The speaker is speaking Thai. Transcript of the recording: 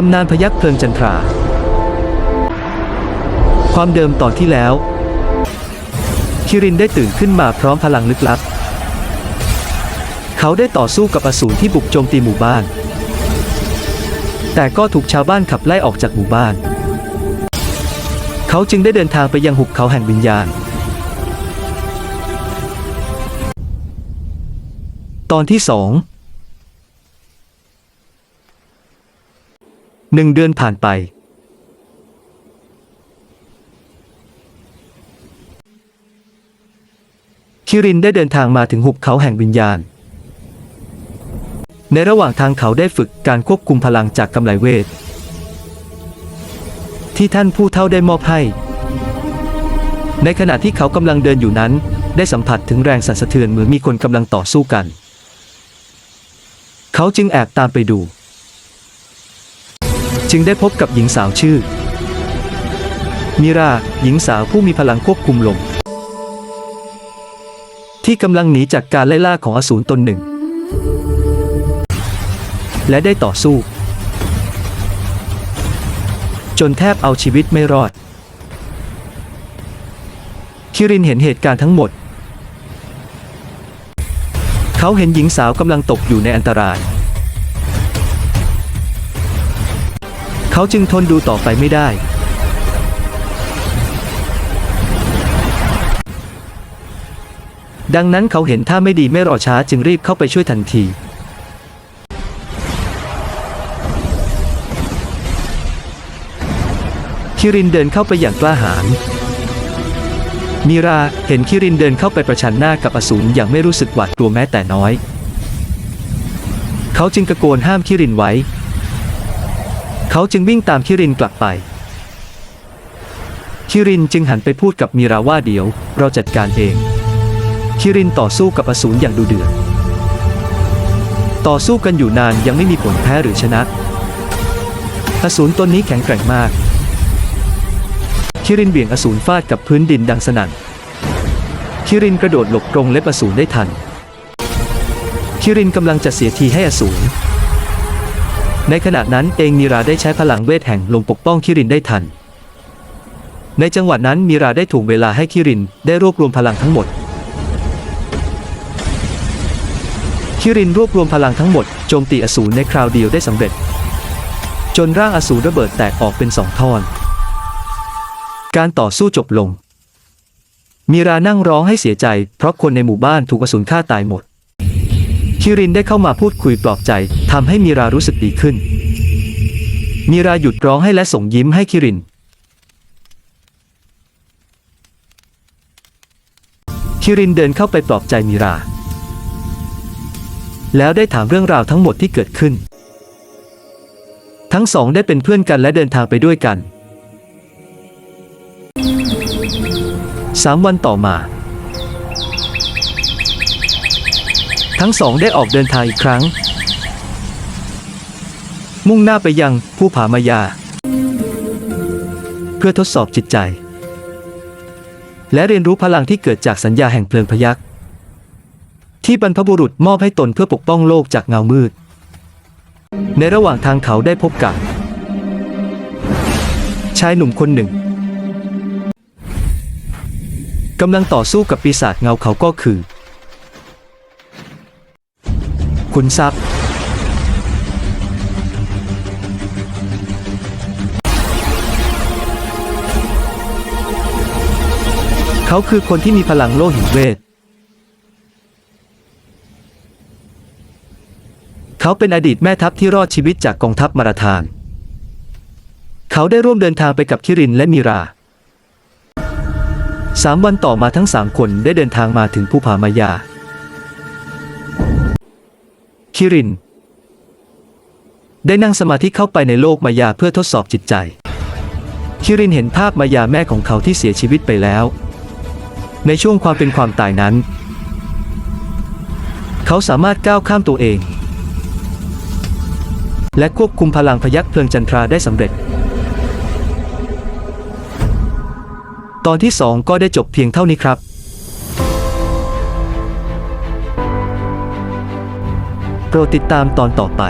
ตำนานพยัคฆ์เพลิงจันทรา ความเดิมตอนที่แล้ว คิรินได้ตื่นขึ้นมาพร้อมพลังลึกลับ เขาได้ต่อสู้กับอสูรที่บุกโจมตีหมู่บ้าน แต่ก็ถูกชาวบ้านขับไล่ออกจากหมู่บ้าน เขาจึงได้เดินทางไปยังหุบเขาแห่งวิญญาณ ตอนที่สอง หนึ่งเดือนผ่านไป คิรินได้เดินทางมาถึงหุบเขาแห่งวิญญาณ ในระหว่างทางเขาได้ฝึกการควบคุมพลังจากกำไลเวท ที่ท่านผู้เท่าได้มอบให้ ในขณะที่เขากำลังเดินอยู่นั้น ได้สัมผัสถึงแรงสั่นสะเทือนเหมือนมีคนกำลังต่อสู้กัน เขาจึงแอบตามไปดู จึงได้พบกับหญิงสาวชื่อ มิรา หญิงสาวผู้มีพลังควบคุมลม ที่กำลังหนีจากการไล่ล่าของอสูรตนหนึ่ง และได้ต่อสู้ จนแทบเอาชีวิตไม่รอด คิรินเห็นเหตุการณ์ทั้งหมด เขาเห็นหญิงสาวกำลังตกอยู่ในอันตราย เขาจึงทนดูต่อไปไม่ได้ ดังนั้นเขาเห็นท่าไม่ดีไม่รอช้าจึงรีบเข้าไปช่วยทันที คิรินเดินเข้าไปอย่างกล้าหาญมีราเห็นคิรินเดินเข้าไปประชันหน้ากับอสูรอย่างไม่รู้สึกหวาดกลัวแม้แต่น้อย เขาจึงตะโกนห้ามคิรินไว้ เขาจึงวิ่งตามคิรินกลับไป คิรินจึงหันไปพูดกับมีราว่าเดี๋ยว เราจัดการเอง คิรินต่อสู้กับอสูรอย่างดุเดือด ต่อสู้กันอยู่นานยังไม่มีผลแพ้หรือชนะ อสูรตนนี้แข็งแกร่งมาก คิรินเบี่ยงอสูรฟาดกับพื้นดินดังสนั่น คิรินกระโดดหลบกรงเล็บอสูรได้ทัน คิรินกำลังจะเสียทีให้อสูร ในขณะนั้นเองมีราได้ใช้พลังเวทแห่งลมปกป้องคิรินได้ทัน ในจังหวะนั้นมีราได้ถูกเวลาให้คิรินได้รวบรวมพลังทั้งหมด คิรินรวบรวมพลังทั้งหมดโจมตีอสูรในคราวเดียวได้สำเร็จ จนร่างอสูรระเบิดแตกออกเป็นสองท่อน การต่อสู้จบลง มีรานั่งร้องให้เสียใจ เพราะคนในหมู่บ้านถูกอสูรฆ่าตายหมด คิรินได้เข้ามาพูดคุยปลอบใจทำให้มีรารู้สึกดีขึ้น มีราหยุดร้องให้และส่งยิ้มให้คิริน คิรินเดินเข้าไปปลอบใจมีรา แล้วได้ถามเรื่องราวทั้งหมดที่เกิดขึ้น ทั้งสองได้เป็นเพื่อนกันและเดินทางไปด้วยกันสามวันต่อมา ทั้งสองได้ออกเดินทางอีกครั้ง มุ่งหน้าไปยังภูผามายา เพื่อทดสอบจิตใจ และเรียนรู้พลังที่เกิดจากสัญญาแห่งเพลิงพยักที่บรรพบุรุษมอบให้ตนเพื่อปกป้องโลกจากเงามืด ในระหว่างทางเขาได้พบกับ ชายหนุ่มคนหนึ่งกำลังต่อสู้กับปีศาจเงาเขาก็คือ ขุนทรัพย์ เขาคือคนที่มีพลังโลหิตเวท เขาเป็นอดีตแม่ทัพที่รอดชีวิตจากกองทัพมาราธาน เขาได้ร่วมเดินทางไปกับคิรินและมีราสามวันต่อมาทั้งสามคนได้เดินทางมาถึงภูผามายา คิริน ได้นั่งสมาธิเข้าไปในโลกมายาเพื่อทดสอบจิตใจ คิรินเห็นภาพมายาแม่ของเขาที่เสียชีวิตไปแล้ว ในช่วงความเป็นความตายนั้น เขาสามารถก้าวข้ามตัวเอง และควบคุมพลังพยักเพลิงจันทราได้สำเร็จ ตอนที่สองก็ได้จบเพียงเท่านี้ครับ ราติดตามตอนต่อไป